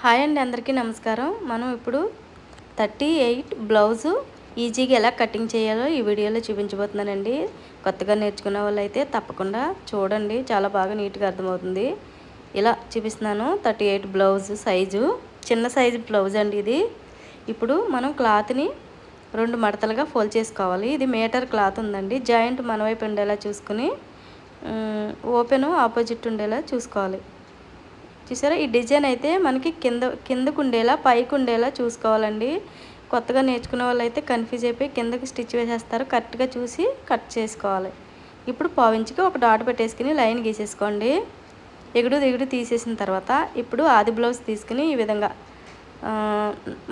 Hi అండి అందరికీ నమస్కారం. మనం ఇప్పుడు థర్టీ ఎయిట్ బ్లౌజు ఈజీగా ఎలా కటింగ్ చేయాలో ఈ వీడియోలో చూపించబోతున్నానండి. కొత్తగా నేర్చుకున్న వాళ్ళైతే తప్పకుండా చూడండి. చాలా బాగా నీట్గా అర్థమవుతుంది. ఇలా చూపిస్తున్నాను థర్టీ ఎయిట్ బ్లౌజ్ సైజు. చిన్న సైజు బ్లౌజ్ అండి ఇది. ఇప్పుడు మనం క్లాత్ని రెండు మడతలుగా ఫోల్డ్ చేసుకోవాలి. ఇది మీటర్ క్లాత్ ఉందండి. జాయింట్ మన వైపు ఉండేలా చూసుకుని ఓపెను ఆపోజిట్ ఉండేలా చూసుకోవాలి. చూసారా? ఈ డిజైన్ అయితే మనకి కింద కిందకు ఉండేలా పైకి ఉండేలా చూసుకోవాలండి. కొత్తగా నేర్చుకునే వాళ్ళు అయితే కన్ఫ్యూజ్ అయిపోయి కిందకి స్టిచ్ వేసేస్తారు. కరెక్ట్గా చూసి కట్ చేసుకోవాలి. ఇప్పుడు పావించుకి ఒక డాట్ పెట్టేసుకుని లైన్ గీసేసుకోండి. ఎగుడు దిగుడు తీసేసిన తర్వాత ఇప్పుడు ఆది బ్లౌజ్ తీసుకుని ఈ విధంగా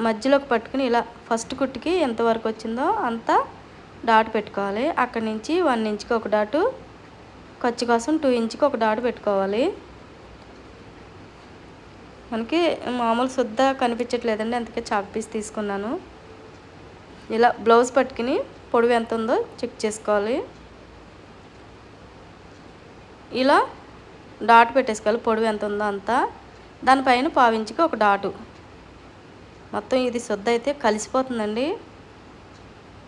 మధ్యలోకి పట్టుకుని ఇలా ఫస్ట్ కుట్టుకి ఎంతవరకు వచ్చిందో అంత డాట్ పెట్టుకోవాలి. అక్కడి నుంచి వన్ ఇంచ్కి ఒక డాటు ఖర్చు కోసం టూ ఇంచ్కి ఒక డాట్ పెట్టుకోవాలి. మనకి మామూలు శుద్ధ కనిపించట్లేదండి అందుకే చాక్ పీస్ తీసుకున్నాను. ఇలా బ్లౌజ్ పట్టుకుని పొడవు ఎంత ఉందో చెక్ చేసుకోవాలి. ఇలా డాట్ పెట్టేసుకోవాలి పొడవు ఎంత ఉందో అంతా. దానిపైన పావించుకి ఒక డాటు. మొత్తం ఇది శుద్ధ అయితే కలిసిపోతుందండి.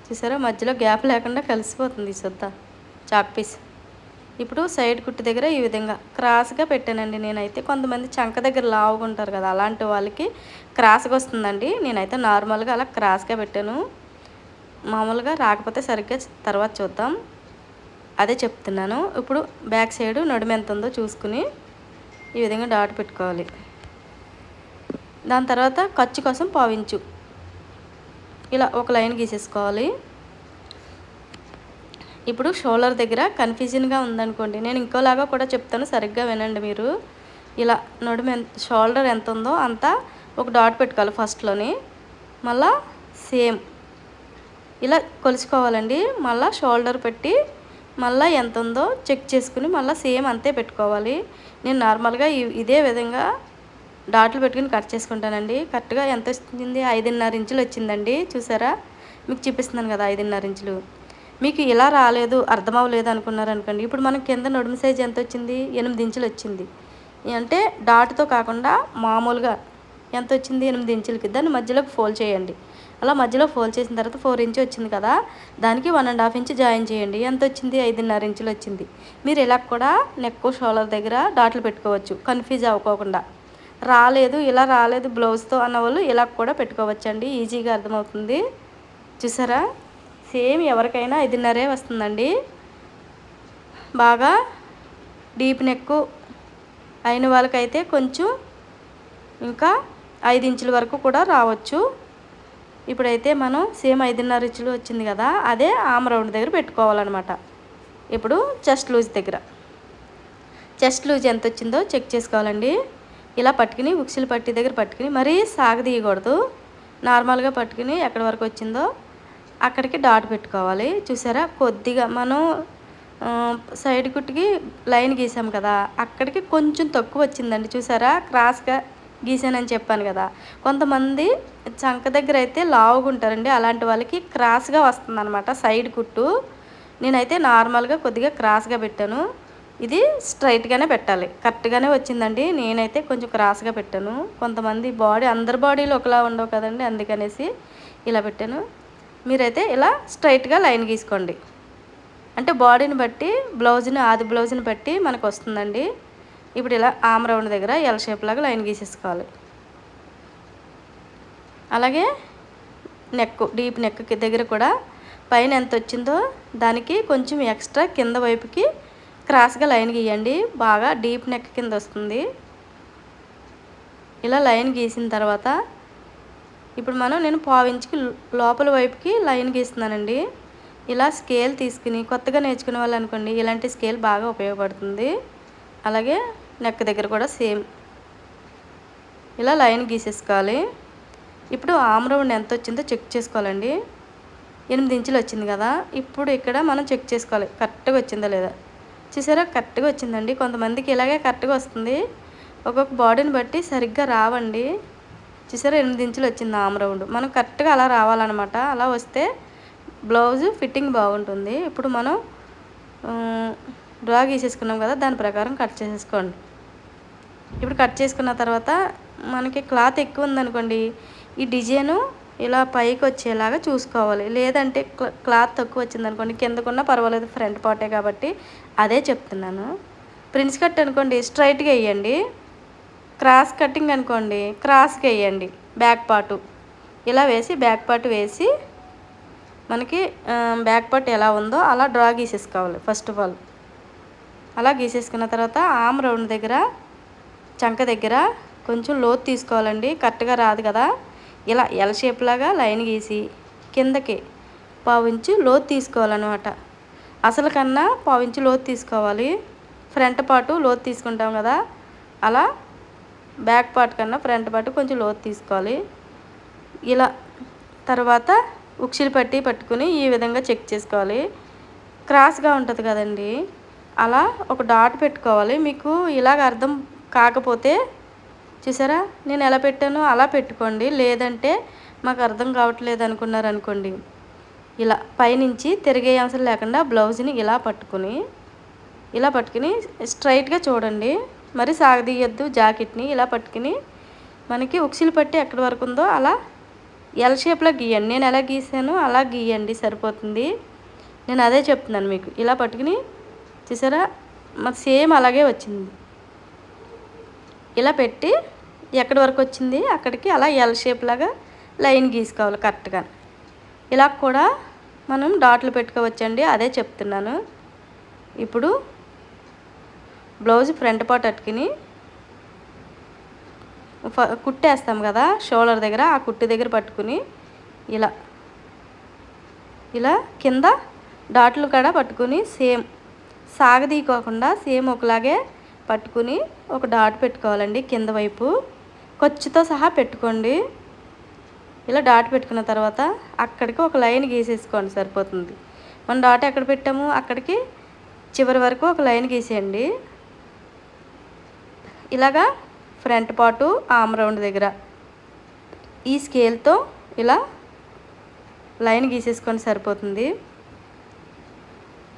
చూసారా మధ్యలో గ్యాప్ లేకుండా కలిసిపోతుంది ఈ శుద్ధ చాక్ పీస్. ఇప్పుడు సైడ్ కుట్టు దగ్గర ఈ విధంగా క్రాస్గా పెట్టానండి నేనైతే. కొంతమంది చంక దగ్గర లావుకుంటారు కదా అలాంటి వాళ్ళకి క్రాస్గా వస్తుందండి. నేనైతే నార్మల్గా అలా క్రాస్గా పెట్టాను. మామూలుగా రాకపోతే సరిగ్గా తర్వాత చూద్దాం. అదే చెప్తున్నాను. ఇప్పుడు బ్యాక్ సైడ్ నడుము ఎంత ఉందో చూసుకుని ఈ విధంగా డాట్ పెట్టుకోవాలి. దాని తర్వాత ఖర్చు కోసం పావించు. ఇలా ఒక లైన్ గీసేసుకోవాలి. ఇప్పుడు షోల్డర్ దగ్గర కన్ఫ్యూజన్గా ఉందనుకోండి నేను ఇంకోలాగా కూడా చెప్తాను సరిగ్గా వినండి మీరు. ఇలా నడుము షోల్డర్ ఎంత ఉందో అంతా ఒక డాట్ పెట్టుకోవాలి ఫస్ట్లోని. మళ్ళా సేమ్. ఇలా కొలుచుకోవాలండి మళ్ళీ షోల్డర్ పెట్టి మళ్ళీ ఎంత ఉందో చెక్ చేసుకుని మళ్ళీ సేమ్ అంతే పెట్టుకోవాలి. నేను నార్మల్గా ఇదే విధంగా డాట్లు పెట్టుకుని కట్ చేసుకుంటానండి. కరెక్ట్గా ఎంత వచ్చింది? ఐదున్నర ఇంచులు వచ్చిందండి. చూసారా? మీకు చూపిస్తున్నాను కదా ఐదున్నర ఇంచులు. మీకు ఇలా రాలేదు అర్థమవ్వలేదు అనుకున్నారు అనుకోండి ఇప్పుడు మనం కింద నడుము సైజ్ ఎంత వచ్చింది ఎనిమిది ఇంచులు వచ్చింది. అంటే డాట్తో కాకుండా మామూలుగా ఎంత వచ్చింది ఎనిమిది ఇంచులకి. దాన్ని మధ్యలోకి ఫోల్డ్ చేయండి. అలా మధ్యలో ఫోల్డ్ చేసిన తర్వాత ఫోర్ ఇంచ్ వచ్చింది కదా దానికి one and half inch join చేయండి. ఎంత వచ్చింది ఐదున్నర ఇంచులు వచ్చింది. మీరు ఇలా కూడా నెక్ షోల్డర్ దగ్గర డాట్లు పెట్టుకోవచ్చు. కన్ఫ్యూజ్ అవ్వకోకుండా. రాలేదు ఇలా రాలేదు బ్లౌజ్తో అన్న వాళ్ళు ఇలా కూడా పెట్టుకోవచ్చండి. ఈజీగా అర్థమవుతుంది. చూసారా? సేమ్ ఎవరికైనా ఐదున్నరే వస్తుందండి. బాగా డీప్ నెక్ అయిన వాళ్ళకైతే కొంచెం ఇంకా ఐదు ఇంచుల వరకు కూడా రావచ్చు. ఇప్పుడైతే మనం సేమ్ ఐదున్నర ఇంచులు వచ్చింది కదా అదే ఆమ్ రౌండ్ దగ్గర పెట్టుకోవాలన్నమాట. ఇప్పుడు చెస్ట్ లూజ్ దగ్గర. చెస్ట్ లూజ్ ఎంత వచ్చిందో చెక్ చేసుకోవాలండి. ఇలా పట్టుకుని ఉక్సులు పట్టి దగ్గర పట్టుకుని మరీ సాగదీయకూడదు. నార్మల్గా పట్టుకుని ఎక్కడి వరకు వచ్చిందో అక్కడికి డాట్ పెట్టుకోవాలి. చూసారా? కొద్దిగా మనం సైడ్ కుట్టికి లైన్ గీసాం కదా. అక్కడికి కొంచెం తక్కువ వచ్చిందండి. చూసారా? క్రాస్గా గీసానని చెప్పాను కదా. కొంతమంది చంక దగ్గర అయితే లావుగా ఉంటారండి. అలాంటి వాళ్ళకి క్రాస్గా వస్తుందన్నమాట సైడ్ కుట్టు నేనైతే నార్మల్గా కొద్దిగా క్రాస్గా పెట్టాను. ఇది స్ట్రైట్గానే పెట్టాలి. కరెక్ట్గానే వచ్చిందండి. నేనైతే కొంచెం క్రాస్గా పెట్టాను. కొంతమంది బాడీ అందరి బాడీలు ఒకలా ఉండవు కదండి. అందుకనేసి ఇలా పెట్టాను. మీరైతే ఇలా స్ట్రైట్గా లైన్ గీసుకోండి. అంటే బాడీని బట్టి బ్లౌజ్ని ఆది బ్లౌజ్ని బట్టి మనకు వస్తుందండి ఇప్పుడు ఇలా ఆమ్ రౌండ్ దగ్గర ఎల్ షేప్ లాగా లైన్ గీసేసుకోవాలి. అలాగే నెక్ డీప్ నెక్ దగ్గర కూడా పైన ఎంత వచ్చిందో దానికి కొంచెం ఎక్స్ట్రా కింద వైపుకి క్రాస్గా లైన్ గీయండి. బాగా డీప్ నెక్ కింద వస్తుంది. ఇలా లైన్ గీసిన తర్వాత ఇప్పుడు మనం నేను పావించికి లోపల వైపుకి లైన్ గీస్తున్నానండి. ఇలా స్కేల్ తీసుకుని కొత్తగా నేర్చుకునే వాళ్ళు అనుకోండి ఇలాంటి స్కేల్ బాగా ఉపయోగపడుతుంది. అలాగే నెక్ దగ్గర కూడా సేమ్. ఇలా లైన్ గీసేసుకోవాలి. ఇప్పుడు ఆమ్ రౌండ్ ఎంత వచ్చిందో చెక్ చేసుకోవాలండి. ఎనిమిది ఇంచులు వచ్చింది కదా ఇప్పుడు ఇక్కడ మనం చెక్ చేసుకోవాలి కరెక్ట్గా వచ్చిందా లేదా. చూసారా కరెక్ట్గా వచ్చిందండి. కొంతమందికి ఇలాగే కరెక్ట్గా వస్తుంది. ఒక్కొక్క బాడీని బట్టి సరిగ్గా రావండి. చూసారా ఎనిమిది ఇంచులు వచ్చింది ఆమ్ రౌండ్. మనం కరెక్ట్గా అలా రావాలన్నమాట. అలా వస్తే బ్లౌజ్ ఫిట్టింగ్ బాగుంటుంది. ఇప్పుడు మనం డ్రా గీసేసుకున్నాం కదా దాని ప్రకారం కట్ చేసేసుకోండి. ఇప్పుడు కట్ చేసుకున్న తర్వాత మనకి క్లాత్ ఎక్కువ ఉందనుకోండి ఈ డిజైను ఇలా పైకి వచ్చేలాగా చూసుకోవాలి. లేదంటే క్లాత్ తక్కువ వచ్చిందనుకోండి కిందకున్నా పర్వాలేదు ఫ్రంట్ పార్టే కాబట్టి అదే చెప్తున్నాను. ప్రిన్స్ కట్ అనుకోండి స్ట్రైట్గా వేయండి. క్రాస్ కటింగ్ అనుకోండి క్రాస్కి వేయండి బ్యాక్ పార్టు. ఇలా వేసి బ్యాక్ పార్ట్ వేసి మనకి బ్యాక్ పార్ట్ ఎలా ఉందో అలా డ్రా గీసేసుకోవాలి ఫస్ట్ ఆఫ్ ఆల్. అలా గీసేసుకున్న తర్వాత ఆమ్ రౌండ్ దగ్గర చంక దగ్గర కొంచెం లోతు తీసుకోవాలండి. కరెక్ట్గా రాదు కదా. ఇలా ఎల్ షేప్ లాగా లైన్ గీసి కిందకి పావించి లోతు తీసుకోవాలన్నమాట. అసలు కన్నా పావించి లోతు తీసుకోవాలి. ఫ్రంట్ పార్టు లోతు తీసుకుంటాం కదా. అలా బ్యాక్ పార్ట్ కన్నా ఫ్రంట్ పార్ట్ కొంచెం లోతు తీసుకోవాలి. ఇలా తర్వాత ఉక్షిలు పట్టి పట్టుకుని ఈ విధంగా చెక్ చేసుకోవాలి. క్రాస్గా ఉంటుంది కదండి. అలా ఒక డాట్ పెట్టుకోవాలి. మీకు ఇలాగ అర్థం కాకపోతే చూసారా? నేను ఎలా పెట్టానో అలా పెట్టుకోండి. లేదంటే మాకు అర్థం కావట్లేదు అనుకున్నారు అనుకోండి. ఇలా పైనుంచి తిరిగే అవసరం లేకుండా బ్లౌజ్ని ఇలా పట్టుకుని ఇలా పట్టుకుని స్ట్రైట్గా చూడండి. మరి సాగదీయద్దు జాకెట్ని ఇలా పట్టుకుని మనకి ఉక్సిలు పట్టి ఎక్కడి వరకు ఉందో అలా ఎల్ షేప్లో గీయండి. నేను ఎలా గీసానో అలా గీయండి సరిపోతుంది. నేను అదే చెప్తున్నాను మీకు. ఇలా పట్టుకుని చూసారా? మాకు సేమ్ అలాగే వచ్చింది. ఇలా పెట్టి ఎక్కడి వరకు వచ్చింది? అక్కడికి అలా ఎల్ షేప్ లాగా లైన్ గీసుకోవాలి కరెక్ట్గా. ఇలా కూడా మనం డాట్లు పెట్టుకోవచ్చండి. అదే చెప్తున్నాను. ఇప్పుడు బ్లౌజ్ ఫ్రంట్ పార్ట్ అట్టుకుని ఫ- కుట్టేస్తాం కదా షోల్డర్ దగ్గర ఆ కుట్టి దగ్గర పట్టుకుని ఇలా ఇలా కింద డాట్లు కూడా పట్టుకుని సేమ్ సాగదీయకోకుండా సేమ్ ఒకలాగే పట్టుకుని ఒక డాట్ పెట్టుకోవాలండి కింద వైపు. ఖర్చుతో సహా పెట్టుకోండి. ఇలా డాట్ పెట్టుకున్న తర్వాత అక్కడికి ఒక లైన్ గీసేసుకోండి సరిపోతుంది. మనం డాట్ ఎక్కడ పెట్టాము? అక్కడికి చివరి వరకు ఒక లైన్ గీసేయండి. ఇలాగా ఫ్రంట్ పాటు ఆమ్ రౌండ్ దగ్గర. ఈ స్కేల్తో ఇలా లైన్ గీసేసుకొని సరిపోతుంది.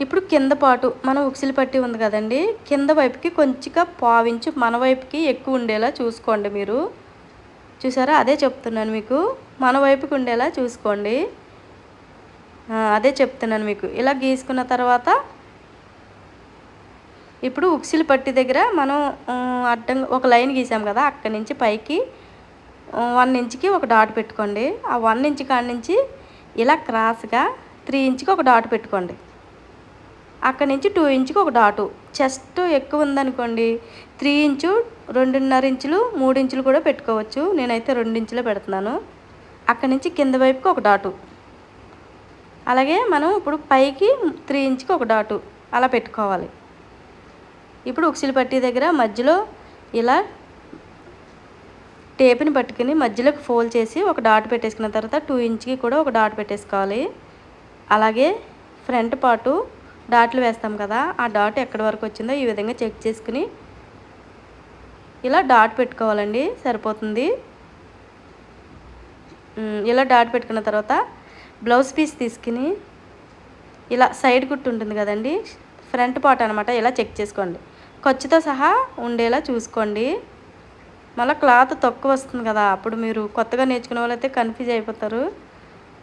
ఇప్పుడు కింద పాటు మనం ఉక్సిలి పట్టి ఉంది కదండి కింద వైపుకి కొంచెంగా పావించు మన వైపుకి ఎక్కువ ఉండేలా చూసుకోండి మీరు. చూసారా? అదే చెప్తున్నాను మీకు. మన వైపుకి ఉండేలా చూసుకోండి. అదే చెప్తున్నాను మీకు. ఇలా గీసుకున్న తర్వాత ఇప్పుడు ఉక్సిలి పట్టి దగ్గర మనం అడ్డం ఒక లైన్ గీసాం కదా అక్కడి నుంచి పైకి వన్ ఇంచ్కి ఒక డాట్ పెట్టుకోండి. ఆ వన్ ఇంచ్ కాడి నుంచి ఇలా క్రాస్గా త్రీ ఇంచ్కి ఒక డాట్ పెట్టుకోండి. అక్కడి నుంచి టూ ఇంచుకి ఒక డాటు. చెస్ట్ ఎక్కువ ఉందనుకోండి త్రీ ఇంచు రెండున్నర ఇంచులు మూడు ఇంచులు కూడా పెట్టుకోవచ్చు. నేనైతే రెండు ఇంచులే పెడుతున్నాను. అక్కడి నుంచి కింద వైపుకి ఒక డాటు. అలాగే మనం ఇప్పుడు పైకి త్రీ ఇంచుకి ఒక డాటు అలా పెట్టుకోవాలి. ఇప్పుడు ఉక్సిలి పట్టి దగ్గర మధ్యలో ఇలా టేప్ని పట్టుకుని మధ్యలోకి ఫోల్డ్ చేసి ఒక డాట్ పెట్టేసుకున్న తర్వాత టూ ఇంచ్కి కూడా ఒక డాట్ పెట్టేసుకోవాలి. అలాగే ఫ్రంట్ పాటు డాట్లు వేస్తాం కదా ఆ డాట్ ఎక్కడి వరకు వచ్చిందో ఈ విధంగా చెక్ చేసుకుని ఇలా డాట్ పెట్టుకోవాలండి సరిపోతుంది. ఇలా డాట్ పెట్టుకున్న తర్వాత బ్లౌజ్ పీస్ తీసుకుని ఇలా సైడ్ కుట్టు ఉంటుంది కదండి ఫ్రంట్ పార్ట్ అనమాట ఇలా చెక్ చేసుకోండి. ఖర్చుతో సహా ఉండేలా చూసుకోండి. మళ్ళీ క్లాత్ తక్కువ వస్తుంది కదా అప్పుడు మీరు కొత్తగా నేర్చుకునే వాళ్ళైతే కన్ఫ్యూజ్ అయిపోతారు.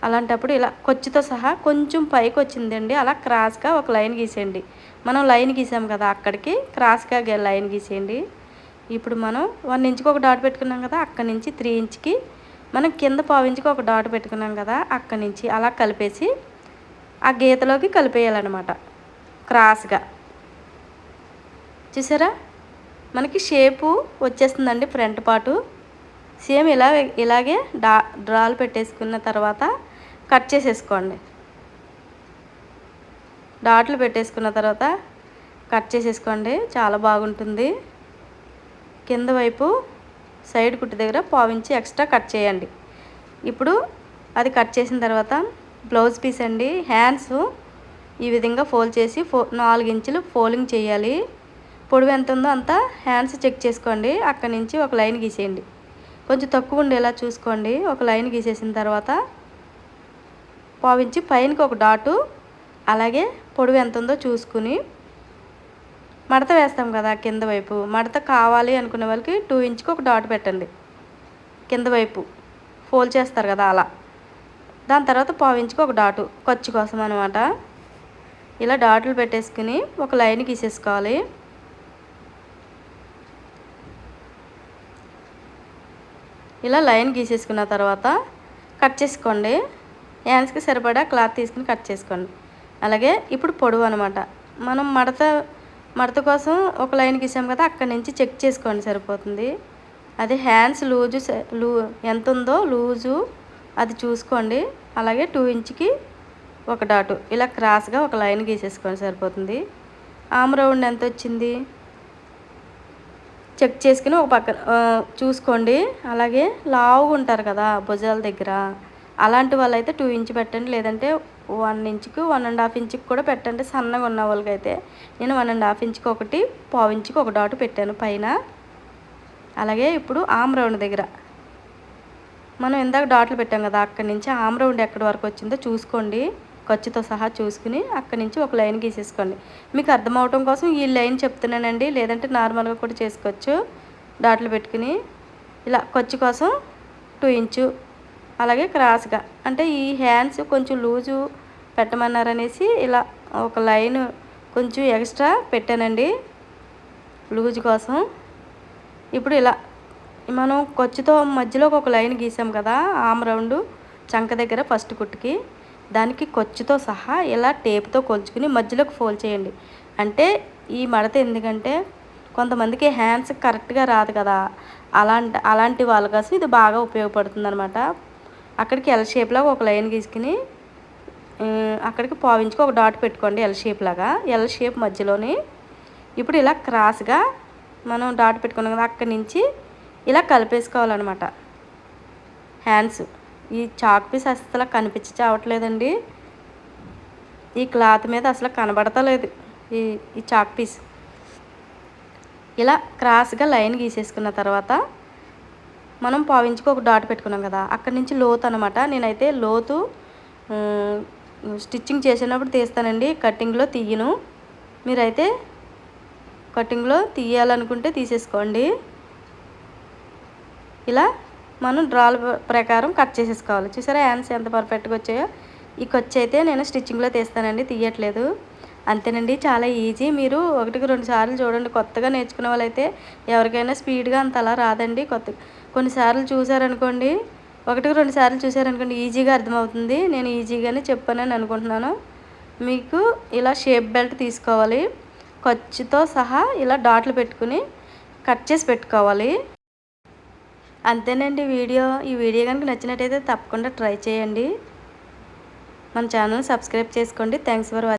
అలాంటప్పుడు ఇలా కొచ్చుతో సహా కొంచెం పైకి వచ్చిందండి అలా క్రాస్గా ఒక లైన్ గీసేయండి. మనం లైన్ గీసాం కదా అక్కడికి క్రాస్గా లైన్ గీసేయండి. ఇప్పుడు మనం వన్ ఇంచుకి ఒక డాట్ పెట్టుకున్నాం కదా అక్కడి నుంచి త్రీ ఇంచ్కి మనం కింద పావు ఇంచుకి ఒక డాట్ పెట్టుకున్నాం కదా అక్కడి నుంచి అలా కలిపేసి ఆ గీతలోకి కలిపేయాలన్నమాట. క్రాస్గా. చూసారా? మనకి షేపు వచ్చేస్తుందండి ఫ్రంట్ పాటు సేమ్ ఇలా ఇలాగే డా డ్రాలు పెట్టేసుకున్న తర్వాత కట్ చేసేసుకోండి. డాట్లు పెట్టేసుకున్న తర్వాత కట్ చేసేసుకోండి. చాలా బాగుంటుంది. కింద వైపు సైడ్ కుట్టు దగ్గర పావించి ఎక్స్ట్రా కట్ చేయండి. ఇప్పుడు అది కట్ చేసిన తర్వాత బ్లౌజ్ పీస్ అండి. హ్యాండ్స్ ఈ విధంగా ఫోల్డ్ చేసి ఫో నాలుగు ఇంచులు ఫోల్డింగ్ చేయాలి. పొడవు ఎంత ఉందో అంత హ్యాండ్స్ చెక్ చేసుకోండి. అక్కడి నుంచి ఒక లైన్ గీసేయండి. కొంచెం తక్కువ ఉండేలా చూసుకోండి. ఒక లైన్ గీసేసిన తర్వాత పావించి పైనకి ఒక డాటు అలాగే పొడవు ఎంత ఉందో చూసుకుని మడత వేస్తాం కదా కింద వైపు. మడత కావాలి అనుకునే వాళ్ళకి టూ ఇంచ్కి ఒక డాట్ పెట్టండి. కింద వైపు. ఫోల్డ్ చేస్తారు కదా అలా. దాని తర్వాత పావించుకు ఒక డాటు ఖర్చు కోసం అనమాట ఇలా డాట్లు పెట్టేసుకుని ఒక లైన్ గీసేసుకోవాలి. ఇలా లైన్ గీసేసుకున్న తర్వాత కట్ చేసుకోండి. హ్యాండ్స్కి సరిపడా క్లాత్ తీసుకుని కట్ చేసుకోండి. అలాగే ఇప్పుడు పొడవు అనమాట మనం మడత మడత కోసం ఒక లైన్ గీసాం కదా అక్కడి నుంచి చెక్ చేసుకోండి సరిపోతుంది. అది హ్యాండ్స్ లూజు లూ ఎంత ఉందో లూజు అది చూసుకోండి. అలాగే టూ ఇంచ్కి ఒక డాటు. ఇలా క్రాస్గా ఒక లైన్ గీసేసుకోండి సరిపోతుంది. ఆమ్ రౌండ్ ఎంత వచ్చింది? చెక్ చేసుకుని ఒక పక్కన చూసుకోండి. అలాగే లావుగా ఉంటారు కదా భుజాల దగ్గర. అలాంటి వాళ్ళైతే టూ ఇంచ్ పెట్టండి. లేదంటే వన్ ఇంచుకు వన్ అండ్ హాఫ్ ఇంచుకి కూడా పెట్టండి. సన్నగా ఉన్న వాళ్ళకైతే నేను వన్ అండ్ హాఫ్ ఇంచుకి ఒకటి పావు ఇంచుకి ఒక డాట్ పెట్టాను పైన. అలాగే ఇప్పుడు ఆమ్ రౌండ్ దగ్గర. మనం ఇందాక డాట్లు పెట్టాం కదా అక్కడి నుంచి ఆమ్ రౌండ్ ఎక్కడి వరకు వచ్చిందో చూసుకోండి. ఖర్చుతో సహా చూసుకుని అక్కడి నుంచి ఒక లైన్ గీసేసుకోండి. మీకు అర్థమవటం కోసం ఈ లైన్ చెప్తున్నానండి. లేదంటే నార్మల్గా కూడా చేసుకోవచ్చు. డాట్లు పెట్టుకుని ఇలా ఖర్చు కోసం టూ ఇంచు అలాగే క్రాస్గా అంటే ఈ హ్యాండ్స్ కొంచెం లూజు పెట్టమన్నారనేసి ఇలా ఒక లైన్ కొంచెం ఎక్స్ట్రా పెట్టానండి. లూజ్ కోసం. ఇప్పుడు ఇలా మనం ఖర్చుతో మధ్యలో ఒక లైన్ గీసాం కదా ఆమ్ రౌండ్ చంక దగ్గర ఫస్ట్ కుట్టుకి. దానికి కొచ్చుతో సహా ఇలా టేప్తో కొలుచుకుని మధ్యలోకి ఫోల్డ్ చేయండి. అంటే ఈ మడత ఎందుకంటే కొంతమందికి హ్యాండ్స్ కరెక్ట్గా రాదు కదా. అలాంటి అలాంటి వాళ్ళ కోసం ఇది బాగా ఉపయోగపడుతుంది అనమాట అక్కడికి ఎల్ షేప్లాగా ఒక లైన్ గీసుకుని అక్కడికి పావించుకు ఒక డాట్ పెట్టుకోండి ఎల్ షేప్ లాగా. ఎల్ షేప్ మధ్యలోని ఇప్పుడు ఇలా క్రాస్గా మనం డాట్ పెట్టుకున్నాం కదా అక్కడి నుంచి ఇలా కలిపేసుకోవాలన్నమాట. హ్యాండ్స్. ఈ చాక్ పీస్ అసలు కనిపించి చావట్లేదండి. ఈ క్లాత్ మీద అసలు కనబడతలేదు ఈ ఈ చాక్ పీస్. ఇలా క్రాస్గా లైన్ గీసేసుకున్న తర్వాత మనం పావించుకు ఒక డాట్ పెట్టుకున్నాం కదా అక్కడి నుంచి లోతు అనమాట నేనైతే లోతు స్టిచ్చింగ్ చేసినప్పుడు తీస్తానండి కటింగ్లో తీయను. మీరైతే కటింగ్లో తీయాలనుకుంటే తీసేసుకోండి. ఇలా మనం డ్రాల్ ప్రకారం కట్ చేసేసుకోవాలి. చూసారా హ్యాండ్స్ ఎంత పర్ఫెక్ట్గా వచ్చాయో? ఈ ఖర్చు అయితే నేను స్టిచ్చింగ్లో తీస్తానండి తీయట్లేదు. అంతేనండి చాలా ఈజీ మీరు ఒకటికి రెండు సార్లు చూడండి కొత్తగా నేర్చుకునే వాళ్ళైతే ఎవరికైనా స్పీడ్గా అంత అలా రాదండి. కొత్త కొన్నిసార్లు చూసారనుకోండి ఒకటికి రెండు సార్లు చూసారనుకోండి ఈజీగా అర్థమవుతుంది. నేను ఈజీగానే చెప్పానని అనుకుంటున్నాను. మీకు ఇలా షేప్ బెల్ట్ తీసుకోవాలి. ఖర్చుతో సహా ఇలా డాట్లు పెట్టుకుని కట్ చేసి పెట్టుకోవాలి. అంతేనండి వీడియో. ఈ వీడియో కనుక నచ్చినట్టయితే తప్పకుండా ట్రై చేయండి. మన ఛానల్ సబ్స్క్రైబ్ చేసుకోండి. Thanks for watching